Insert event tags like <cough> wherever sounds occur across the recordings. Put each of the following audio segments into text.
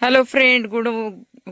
Hello friend good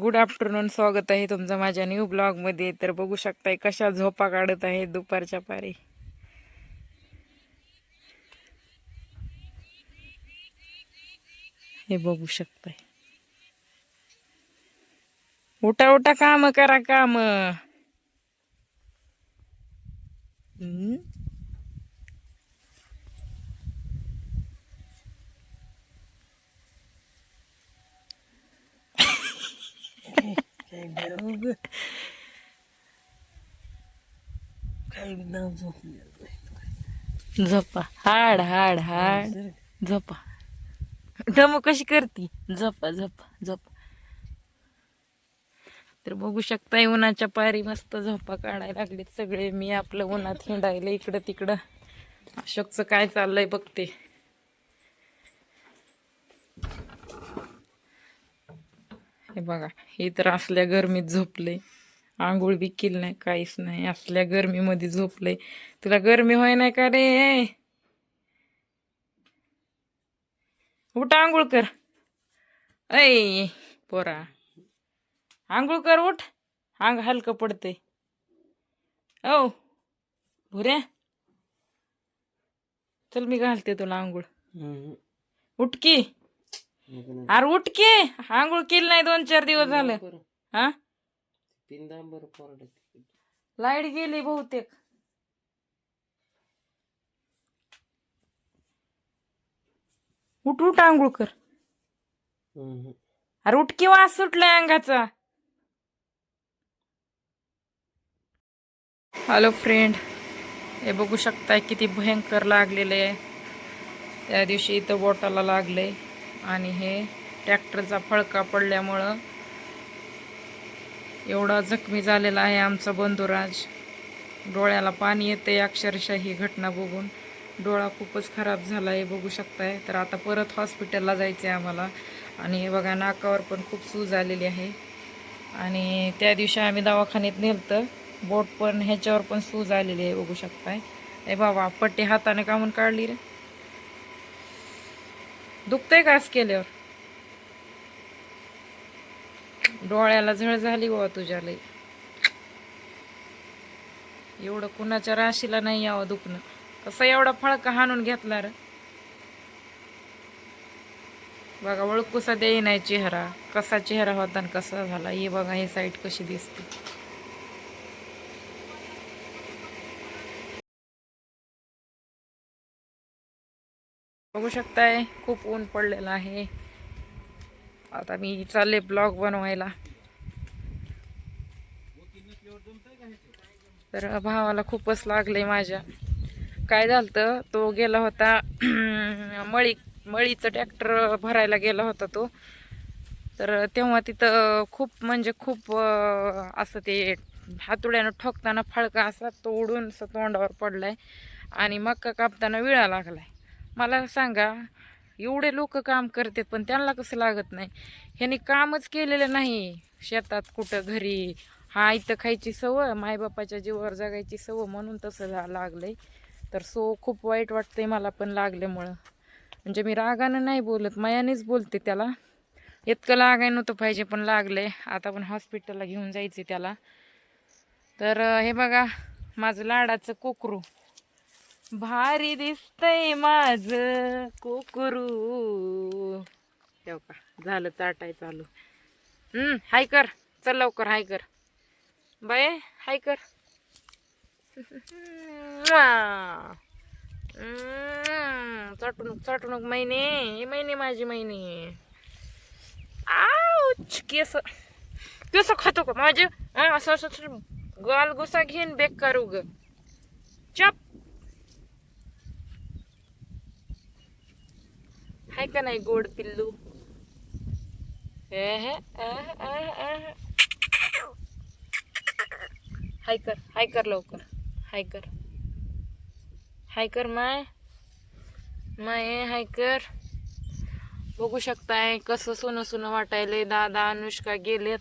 good afternoon स्वागत आहे तुमचं माझ्या न्यू ब्लॉगमध्ये तर बघू शकताय कशा झोपा काढत आहे दुपारच्या पारी. हे बघू शकताय. उठा उठा काम करा काम हम्म झोपा हाड हाड हाड झोपा डमो कशी करती? झोपा झोपा झोपा तर बघू शकताय उन्हाच्या पारी मस्त झोपा काढायला लागलेत सगळे. मी आपलं उन्हात हिंडायला इकडं तिकडं. अशोकचं काय चाललंय बघते. हे बघा हे तर असल्या गरमीत झोपले आंघोळ बी केली नाही काहीच नाही. असल्या गरमीमध्ये झोपले तुला गरमी होय नाही का रे? उठ आंघोळ कर. ऐ पोरा. आंघोळ कर उठ. अंग हलकं पडते औ भुऱ्या. चल मी घालते तुला आंघोळ. उठ की. अरे उठ की. आंघोळ केली नाही दोन चार दिवस झालं. हा? पिंदांबर कोरडे लाइट गेली बहुतेक. उठ उठ आंघोळ कर. अरे उठ की वास सुटलाय अंगाचा. हॅलो फ्रेंड हे बघू शकताय किती भयंकर लागलेले आहे. त्या दिवशी इथं बोटाला लागले आणि हे ट्रॅक्टरचा फळका पडल्यामुळं एवढा जखमी झालेला आहे आमचा बंधुराज. डोळ्याला पाणी येते अक्षरशः ही घटना बघून. डोळा खूपच खराब झाला आहे बघू शकताय. तर आता परत हॉस्पिटलला जायचं आहे आम्हाला. आणि हे बघा नाकावर पण खूप सूज आलेली आहे. आणि त्या दिवशी आम्ही दवाखान्यात नेलतं. बोट पण ह्याच्यावर पण सूज आलेली आहे बघू शकताय. ए बाबा पट्टी हाताने कामून काढली रे. दुखतंय का आज केल्यावर? डोळ्याला झळ झाली बाबा तुझ्या लई. एवढं कुणाच्या राशीला नाही यावं दुखणं. कसं एवढा फळका हाणून घेतला र बघा ओळखूसा देई नाही चेहरा कसा चेहरा होता आणि कसा झाला हे बघा हे साईट कशी दिसते. बघू शकताय खूप ऊन पडलेलं आहे. आता मी चालले ब्लॉग बनवायला. तर भावाला खूपच लागले माझ्या. काय झालं तो गेला होता <clears throat> मळी मळीचं ट्रॅक्टर भरायला गेला होता तो. तर तेव्हा तिथं खूप म्हणजे खूप असं ते हातुड्यानं ठोकताना फळका असा तो उडून असं तोंडावर पडलाय आणि मक्का कापताना विळा लागलाय. मला सांगा एवढे लोक काम करतात पण त्यांना कसं लागत नाही? ह्यांनी कामच केलेलं नाही. शेतात कुठं घरी हा इथं खायची सवय मायबापाच्या जीवावर जगायची सवय म्हणून तसं झा लागलंय. तर सो खूप वाईट वाटतंय मला पण लागल्यामुळं. म्हणजे मी रागानं नाही बोलत मायानेच बोलते त्याला. इतकं लागाय नव्हतं पाहिजे पण लागले आता पण हॉस्पिटलला घेऊन जायचे त्याला. तर हे बघा माझं लाडाचं कोकरू. भारी दिसतंय माझ. कोकरू. ठेव का झालं चाटाय चालू. हम्म हाय कर. चल लवकर हाय कर. बाय हाय कर. चटणूक चटणूक महिने हे महिने माझी महिने आऊच केस. केस खातो का? माझे असं असं गाल गुसा घेईन बेकार उग. चप. का नाही गोड पिल्लू? हे हाय कर हाय कर लवकर. हाय कर. हाय कर माय. माय हाय कर. बघू शकताय कसं सोनं सोनं वाटायलंय दादा अनुष्का गेलेत.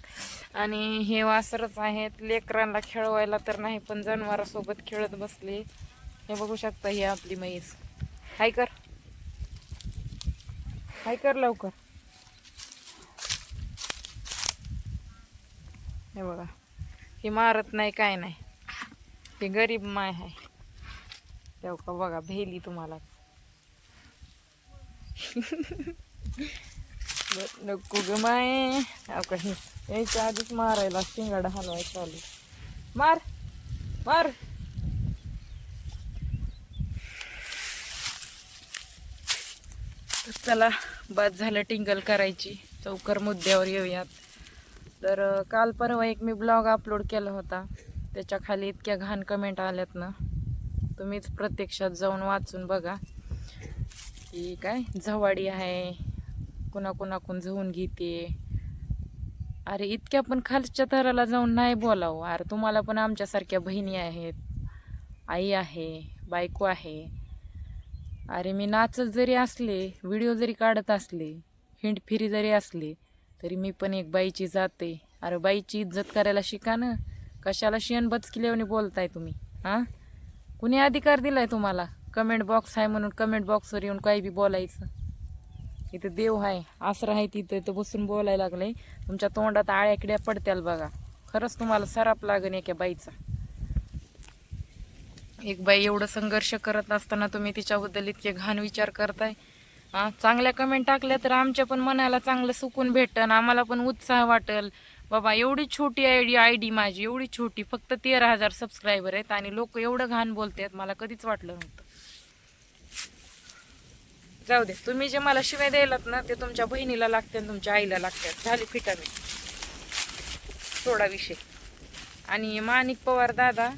आणि हे वासरच आहेत. लेकरांना खेळवायला तर नाही पण जनावरासोबत खेळत बसले. हे बघू शकता ही आपली मैस. हाय कर. हाय कर लवकर. हे बघा. ही मारत नाही काय नाही. ही गरीब माय आहे. तेव्हा का बघा भेली तुम्हाला. <laughs> नको ग माय. यायच्या आधीच मारायला शिंगाडा हलवायचा चालू. मार मार. चला बाद झालं टिंगल करायची. चौकर मुद्द्यावर येऊयात. तर काल परवा एक मी ब्लॉग अपलोड केला होता. त्याच्याखाली इतक्या घाण कमेंट आल्यात ना. तुम्हीच प्रत्यक्षात जाऊन वाचून बघा. की काय? झवाडी आहे. कुणाकुणाकून झवून घेते. अरे इतक्या पण खालच्या थराला जाऊन नाही बोलावं. अरे तुम्हाला पण आमच्यासारख्या बहिणी आहेत. आई आहे. बायको आहे. अरे मी नाचत जरी असले व्हिडिओ जरी काढत असले हिंडफिरी जरी असले तरी मी पण एक बाईची जाते अरे बाईची इज्जत करायला शिका ना. कशाला शेण बचकिल्याने बोलताय तुम्ही हां? कुणी अधिकार दिलाय तुम्हाला? कमेंट बॉक्स आहे म्हणून कमेंट बॉक्सवर येऊन काही बी बोलायचं. इथं देव आहे आसरा आहे तिथं इथं बसून बोलायला लागलंय. तुमच्या तोंडात आळ्याकड्या पडत्याल बघा. खरंच तुम्हाला सराप लागन एका बाईचा. एक बाई एवढं संघर्ष करत असताना तुम्ही तिच्याबद्दल इतके घाण विचार करताय. हा चांगल्या कमेंट टाकल्या तर आमच्या पण मनाला चांगलं सुकून भेटन आम्हाला पण उत्साह वाटेल. बाबा एवढी छोटी आय डी आय डी माझी एवढी छोटी फक्त तेरा हजार सबस्क्रायबर आहेत आणि लोक एवढं घाण बोलतात मला कधीच वाटलं नव्हतं. जाऊ दे तुम्ही जे मला शिवाय द्यायलात ना ते तुमच्या बहिणीला लागते आणि तुमच्या आईला लागतात झाली फिटामिन थोडा विषय. आणि माणिक पवार दादा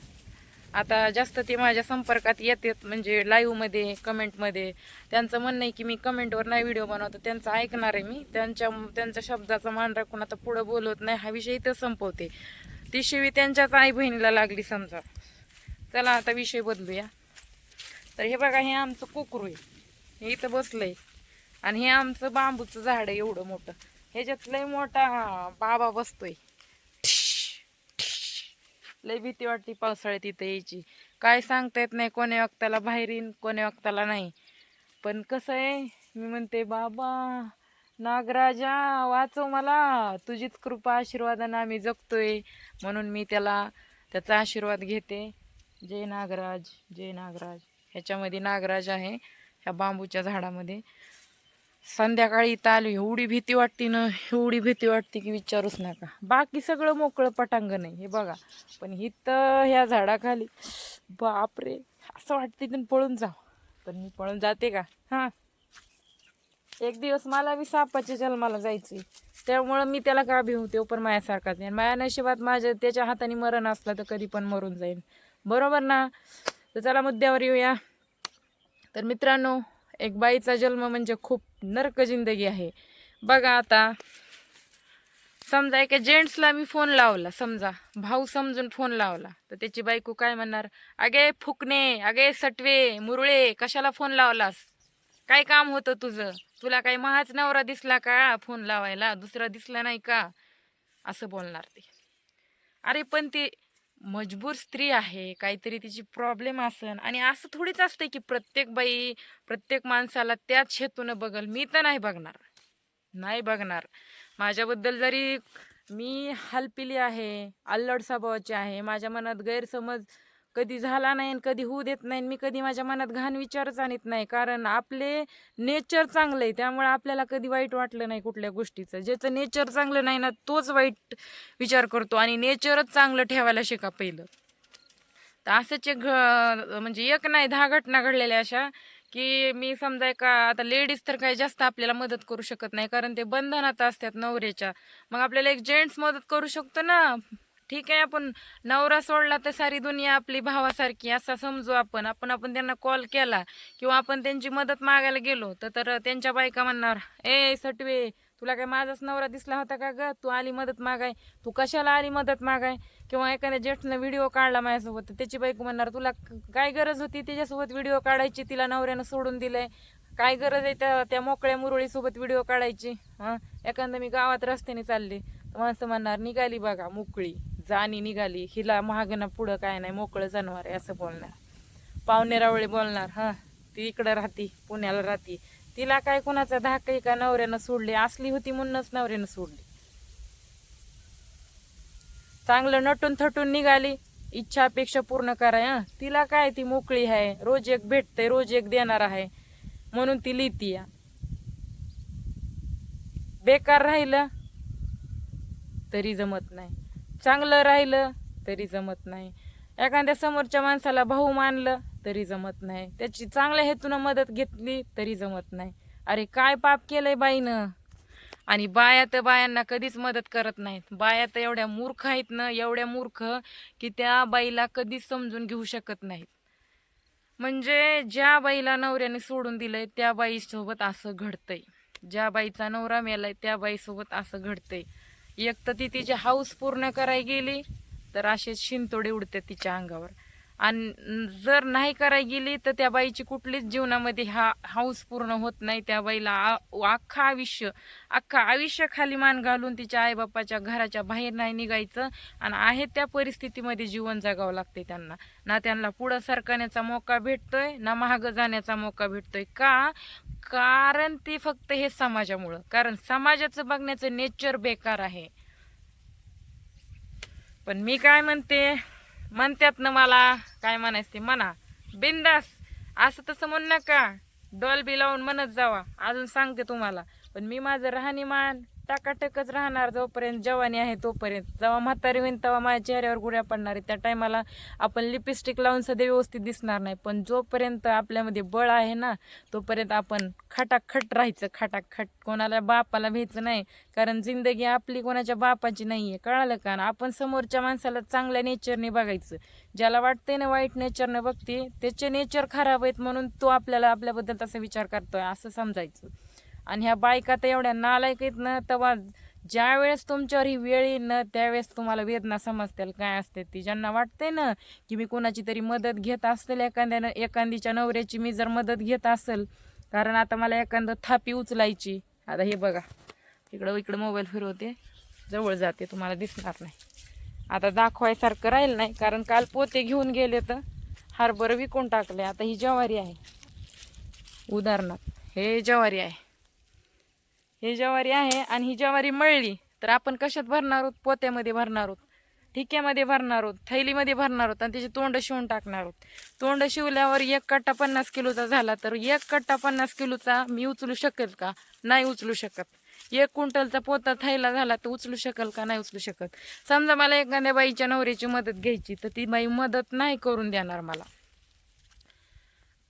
आता जास्त ते माझ्या संपर्कात येतात म्हणजे लाईव्हमध्ये कमेंटमध्ये त्यांचं म्हणणं आहे की मी कमेंटवर नाही व्हिडिओ बनवतो त्यांचं ऐकणार आहे मी. त्यांच्या त्यांच्या शब्दाचा मान राखून आता पुढं बोलवत नाही. हा विषय इथं संपवते. ती शिवी त्यांच्याच आई बहिणीला लागली समजा. चला आता विषय बदलूया. तर हे बघा हे आमचं कोकरू आहे. हे इथं बसलंय. आणि हे आमचं बांबूचं झाड आहे एवढं मोठं. ह्याच्यात लय मोठा बाबा बसतोय. लय भीती वाटते पावसाळ्यात इथं यायची. काय सांगता येत नाही कोण्या वक्ताला बाहेर येईन कोण्या वक्ताला नाही. पण कसं आहे मी म्हणते बाबा नागराजा वाचव मला. तुझीच कृपा आशीर्वादानं आम्ही जगतोय. म्हणून मी त्याला त्याचा आशीर्वाद घेते. जय नागराज जय नागराज. ह्याच्यामध्ये नागराज आहे ह्या बांबूच्या झाडामध्ये. संध्याकाळी इथं आलो एवढी भीती वाटते ना एवढी भीती वाटते की विचारूच नका. बाकी सगळं मोकळं पटांगण आहे हे बघा. पण इथं ह्या झाडाखाली बापरे असं वाटते तिथून पळून जा पण मी पळून जाते का? हां. एक दिवस मला बी सापाच्या जन्माला जायचे त्यामुळं मी त्याला का भिवते हो? पण मायासारखाच नाही माया नशिबात माझ्या त्याच्या हाताने मरण असलं तर कधी पण मरून जाईल बरोबर ना? तर चला मुद्द्यावर येऊया. तर मित्रांनो एक बाईचा जन्म म्हणजे खूप नरक जिंदगी आहे. बघा आता समजा एका जेंट्सला मी फोन लावला समजा भाऊ समजून फोन लावला तर त्याची बायको काय म्हणणार? अगे फुकणे अगे सटवे मुरळे कशाला फोन लावलास? काय काम होतं तुझं? तुला काही महाच नवरा दिसला का फोन लावायला? दुसरा दिसला नाही का? असं बोलणार ते. अरे पण ती मजबूर स्त्री आहे काहीतरी तिची प्रॉब्लेम असन. आणि असं थोडीच असतंय की प्रत्येक बाई प्रत्येक माणसाला त्याच हेतूनं बघल. मी तर नाही बघणार. नाही बघणार. माझ्याबद्दल जरी मी हलपिली आहे अल्लड स्वभावाची आहे माझ्या मनात गैरसमज कधी झाला नाही आणि कधी होऊ देत नाही आणि मी कधी माझ्या मनात घाण विचारच आणत नाही. कारण आपले नेचर चांगलं आहे त्यामुळे आपल्याला कधी वाईट वाटलं नाही कुठल्या गोष्टीचं. ज्याचं नेचर चांगलं नाही ना तोच वाईट विचार करतो आणि नेचरच चांगलं ठेवायला शिका पहिलं. तर असंच एक घ म्हणजे एक नाही दहा घटना घडलेल्या अशा की मी समजा का आता लेडीज तर काही जास्त आपल्याला मदत करू शकत नाही कारण ते बंधनात असतात नवऱ्याच्या. मग आपल्याला एक जेंट्स मदत करू शकतो ना ठीक आहे आपण नवरा सोडला तर सारी दुनिया आपली भावासारखी असा समजू आपण. आपण आपण त्यांना कॉल केला किंवा आपण त्यांची मदत मागायला गेलो तर तर त्यांच्या बायका म्हणणार ए सटवे तुला काय माझाच नवरा दिसला होता का ग? तू आली मदत मागाय. तू कशाला आली मदत मागाय? किंवा एखाद्या जेठनं व्हिडिओ काढला माझ्यासोबत तर त्याची बायको म्हणणार तुला काय गरज होती त्याच्यासोबत व्हिडिओ काढायची? तिला नवऱ्यानं सोडून दिलंय. काय गरज आहे त्या त्या मोकळ्या मुरळीसोबत व्हिडिओ काढायची? हां? एखादं मी गावात रस्त्याने चालले माणसं म्हणणार निघाली बघा मोकळी. जाणी निघाली. हिला महागणं पुढं काय नाही मोकळं जनावर आहे असं बोलणार. पाहुणेरावळी बोलणार हां ती इकडं राहती पुण्याला राहती. तिला काय कोणाचा धाकही का नवऱ्यानं सोडली? असली होती म्हणूनच नवऱ्यानं सोडली. चांगलं नटून थटून निघाली. इच्छा अपेक्षा पूर्ण कराय तिला काय ती मोकळी आहे? रोज एक भेटते रोज एक देणार आहे. म्हणून ती लिहिती या. बेकार राहिलं तरी जमत नाही. चांगलं राहिलं तरी जमत नाही. एखाद्या समोरच्या माणसाला भाऊ मानलं तरी जमत नाही. त्याची चांगल्या हेतूनं मदत घेतली तरी जमत नाही. अरे काय पाप केलंय बाईनं? आणि बाया तर बायांना कधीच मदत करत नाहीत. बाया तर एवढ्या मूर्ख आहेत ना एवढ्या मूर्ख की त्या बाईला कधीच समजून घेऊ शकत नाहीत. म्हणजे ज्या बाईला नवऱ्याने सोडून दिलंय त्या बाईसोबत असं घडतंय. ज्या बाईचा नवरा मेलाय त्या बाईसोबत असं घडतंय. एक तर ती तिची हाऊस पूर्ण कराय गेली तर असे शिंतोडे उडते तिच्या अंगावर. आणि जर नाही कराय गेली तर त्या बाईची कुठलीच जीवनामध्ये हा हाऊस पूर्ण होत नाही. त्या बाईला आ- आयुष्य अख्खा आयुष्य खाली मान घालून तिच्या आईबापाच्या घराच्या बाहेर नाही निघायचं. आणि आहे त्या परिस्थितीमध्ये जीवन जगावं लागते त्यांना. ना त्यांना पुढं सरकण्याचा मौका भेटतोय ना महाग जाण्याचा मौका भेटतोय. का? कारण ते फक्त हे समाजामुळं. कारण समाजाचं बघण्याचं नेचर बेकार आहे. पण मी काय म्हणते? म्हणतात ना मला. काय म्हणायचं ते? म्हणा. बिंदास असं तसं म्हणू नका. डॉल बी लावून म्हणत जावा. अजून सांगते तुम्हाला. पण मी माझं राहणीमान टाकाटकच राहणार जोपर्यंत जवानी आहे तोपर्यंत. जेव्हा म्हातारी होईन तेव्हा माझ्या चेहऱ्यावर गुड्या पडणार आहे त्या टायमाला आपण लिपस्टिक लावून सध्या व्यवस्थित दिसणार नाही. पण जोपर्यंत आपल्यामध्ये बळ आहे ना तोपर्यंत आपण खटाखट राहायचं. खटाखट कोणाला बापाला भ्यायचं नाही. कारण जिंदगी आपली कोणाच्या बापाची नाही आहे कळालं का? आणि आपण समोरच्या माणसाला चांगल्या नेचरने बघायचं. ज्याला वाटतंय ना वाईट नेचरने बघते त्याचे नेचर खराब आहेत म्हणून तो आपल्याला आपल्याबद्दल तसा विचार करतोय. असं समजायचं. आणि ह्या बायका तर एवढ्या नालायक आहेत ना तेव्हा ज्या वेळेस तुमच्यावर ही वेळ येईल ना त्यावेळेस तुम्हाला वेदना समजतील. काय असते ती? ज्यांना वाटते ना की मी कोणाची तरी मदत घेत असेल एखाद्यानं एखादीच्या नवऱ्याची मी जर मदत घेत असेल कारण आता मला एखादं थापी उचलायची. आता हे बघा. इकडं इकडं मोबाईल फिरवते. जवळ जाते तुम्हाला दिसणार नाही. आता दाखवायसारखं राहील नाही कारण काल पोते घेऊन गेले तर हरभर विकून टाकले. आता ही ज्वारी आहे. उदाहरणार्थ हे ज्वारी आहे. ही ज्वारी आहे आणि ही ज्वारी मळली तर आपण कशात भरणार आहोत? पोत्यामध्ये भरणार आहोत. ठिक्यामध्ये भरणार आहोत थैलीमध्ये भरणार आहोत आणि त्याचे तोंड शिवून टाकणार आहोत. तोंड शिवल्यावर एक कट्टा पन्नास किलोचा झाला तर एक कट्टा पन्नास किलोचा मी उचलू शकेल का? नाही उचलू शकत. एक क्विंटलचा पोता थैला झाला तर उचलू शकेल का? नाही उचलू शकत. समजा मला एखाद्या बाईच्या नवऱ्याची मदत घ्यायची तर ती बाई मदत नाही करून देणार मला.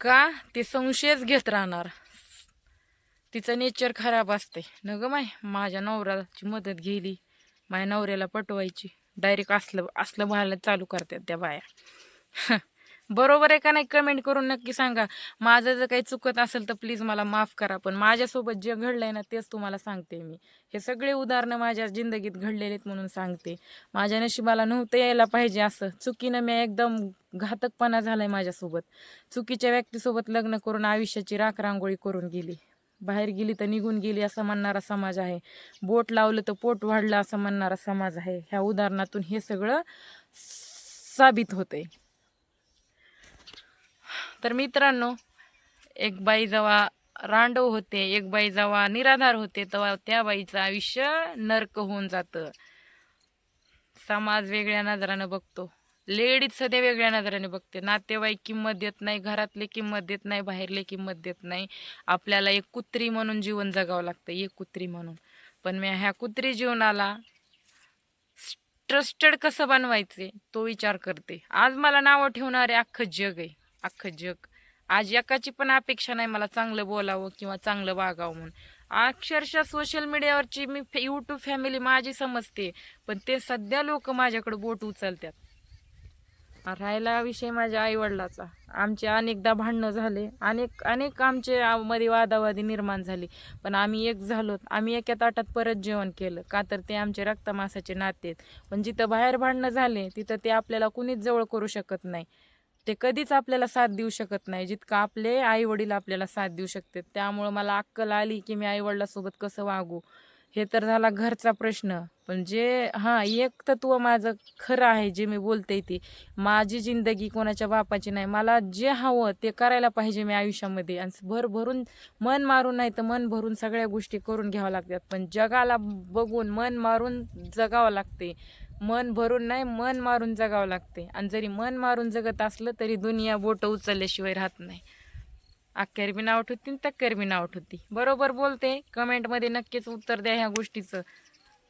का? ते संशयच घेत राहणार. तिचं नेचर खराब असते न ग माय माझ्या नवऱ्याची मदत गेली. माझ्या नवऱ्याला पटवायची. डायरेक्ट असलं असलं व्हायला चालू करतात त्या बाया. बरोबर आहे का नाही? कमेंट करून नक्की सांगा. माझं जर काही चुकत असेल तर प्लीज मला माफ करा. पण माझ्यासोबत जे घडलंय ना तेच तुम्हाला सांगते मी. हे सगळे उदाहरणं माझ्या जिंदगीत घडलेले आहेत म्हणून सांगते. माझ्या नशिबाला नव्हतं यायला पाहिजे असं. चुकीनं मी एकदम घातकपणा झालाय माझ्यासोबत. चुकीच्या व्यक्तीसोबत लग्न करून आयुष्याची राखरांगोळी करून गेली. बाहेर गेली तर निघून गेली असं म्हणणारा समाज आहे. बोट लावलं तर पोट वाढलं असं म्हणणारा समाज आहे. ह्या उदाहरणातून हे सगळं साबित होतंय. तर मित्रांनो एक बाई जेव्हा रांडव होते एक बाई जेव्हा निराधार होते तेव्हा त्या बाईचं आयुष्य नरक होऊन जातं. समाज वेगळ्या नजरानं बघतो. लेडीज सध्या वेगळ्या नजराने बघते. नातेवाईक किंमत देत नाही घरातले किंमत देत नाही बाहेरले किंमत देत नाही. आपल्याला एक कुत्री म्हणून जीवन जगावं लागतं एक कुत्री म्हणून. पण मी ह्या कुत्री जीवनाला ट्रस्टेड कसं बनवायचे तो विचार करते. आज मला नावं ठेवणारे अख्खं जग आहे अख्खं जग. आज एकाची पण अपेक्षा नाही मला चांगलं बोलावं किंवा चांगलं वागावं म्हणून. अक्षरशः सोशल मीडियावरची मी यूट्यूब फॅमिली माझी समजते पण ते सध्या लोक माझ्याकडे बोट उचलतात. राहिला विषय माझ्या आईवडिलाचा. आमचे अनेकदा भांडणं झाले. अनेक अनेक आमचे मध्ये वादावादी निर्माण झाली. पण आम्ही एक झालो आम्ही एका ताटात परत जेवण केलं. का तर ते आमचे रक्तमासाचे नाते आहेत. पण जिथं बाहेर भांडणं झाले तिथं ते आपल्याला कुणीच जवळ करू शकत नाही. ते कधीच आपल्याला साथ देऊ शकत नाही. जितकं आपले आई वडील आपल्याला साथ देऊ शकतात. त्यामुळं मला अक्कल आली की मी आई वडिलासोबत कसं वागू? हे तर झाला घरचा प्रश्न. पण जे हां एक तत्व माझं खरं आहे जे मी बोलते ते. माझी जिंदगी कोणाच्या बापाची नाही. मला जे हवं ते करायला पाहिजे मी आयुष्यामध्ये. आणि भर भरून मन मारून नाही तर मन भरून सगळ्या गोष्टी करून घ्याव्या लागतात. पण जगाला बघून मन मारून जगावं लागते. मन भरून नाही मन मारून जगावं लागते. आणि जरी मन मारून जगत असलं तरी दुनिया बोटं उचलल्याशिवाय राहत नाही. अख्खेर बी नाव होती आणि तक्केर बी नाव होती बरोबर बोलते. कमेंटमध्ये नक्कीच उत्तर द्या ह्या गोष्टीचं.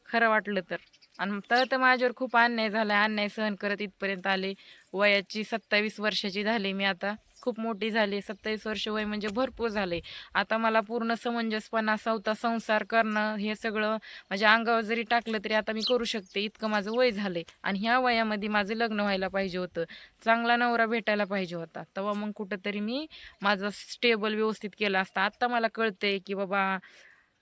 खरं वाटलं तर. आणि तर तर माझ्यावर खूप अन्याय झाला अन्याय सहन करत इथपर्यंत आले. वयाची सत्तावीस वर्षाची झाली मी आता. खूप मोठी झाली सत्तावीस वर्ष वय म्हणजे भरपूर झाले. आता मला पूर्ण समंजसपणा सवता संसार करणं हे सगळं माझ्या अंगावर जरी टाकलं तरी आता मी करू शकते इतकं माझं वय झालंय. आणि ह्या वयामध्ये माझं लग्न व्हायला पाहिजे होतं. चांगला नवरा भेटायला पाहिजे होता. तेव्हा मग कुठंतरी मी माझं स्टेबल व्यवस्थित केलं असतं. आत्ता मला कळतंय की बाबा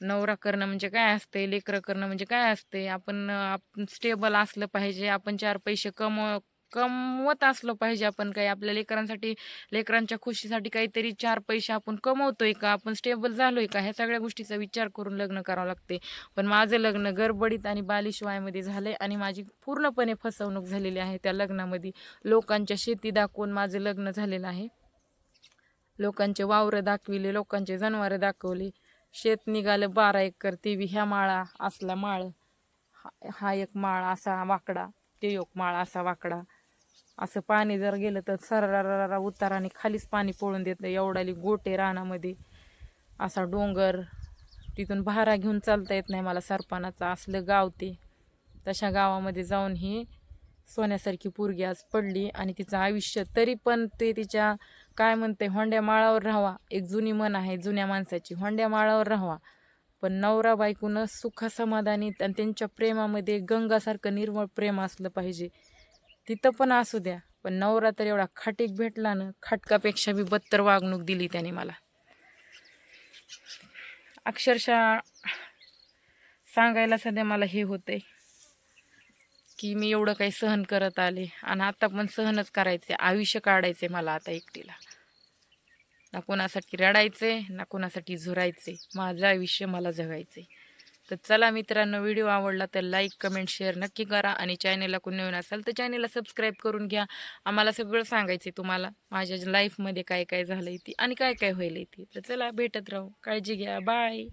नवरा करणं म्हणजे काय असते लेकरं करणं म्हणजे काय असते आपण आपण स्टेबल असलं पाहिजे आपण चार पैसे कमव कमवत असलं पाहिजे आपण काही. आपल्या लेकरांसाठी लेकरांच्या खुशीसाठी काहीतरी चार पैसे आपण कमवतोय का? आपण स्टेबल झालोय का? ह्या सगळ्या गोष्टीचा विचार करून लग्न करावं लागते पण माझं लग्न गडबडीत आणि बालिशवायमध्ये झालंय आणि माझी पूर्णपणे फसवणूक झालेली आहे त्या लग्नामध्ये. लोकांच्या शेती दाखवून माझं लग्न झालेलं आहे. लोकांचे वावरं दाखविले लोकांचे जनावरं दाखवले. शेत निघालं बारा एकर तेवी ह्या माळा असला माळ. हा- हा एक माळ असा वाकडा ते एक माळ असा वाकडा. असं पाणी जर गेलं तर सररा उताराने खालीच पाणी पळून देतं. एवढाली गोटे रानामध्ये. असा डोंगर. तिथून भारा घेऊन चालता येत नाही मला सरपणाचा. असलं गाव ते. तशा गावामध्ये जाऊन ही सोन्यासारखी पोरगी आज पडली आणि तिचं आयुष्य तरी पण ते तिच्या काय म्हणते होंड्या माळावर राहावा. एक जुनी मन आहे जुन्या माणसाची. होंड्या माळावर राहावा. पण नवरा बायकोनं सुखसमाधानी आणि त्यांच्या प्रेमामध्ये गंगासारखं निर्मळ प्रेम असलं पाहिजे. तिथं पण असू द्या पण नवरा तर एवढा खाटीक भेटला ना खाटकापेक्षा बी बत्तर वागणूक दिली त्याने मला. अक्षरशः सांगायला सध्या मला हे होतंय की मी एवढं काही सहन करत आले आणि आता पण सहनच करायचे आयुष्य काढायचे मला आता एकटीला. ना कोणासाठी रडायचे ना कोणासाठी झुरायचे माझं आयुष्य मला जगायचे तर चला मित्रांनो व्हिडिओ आवडला तर लाईक कमेंट शेअर नक्की करा आणि चॅनेलला कोणी नवीन असाल तर चॅनेलला सबस्क्राईब करून घ्या. आम्हाला सगळं सांगायचे तुम्हाला माझ्या लाईफमध्ये काय काय झालंय ती आणि काय काय होईल ती. तर चला भेटत राहू. काळजी घ्या. बाय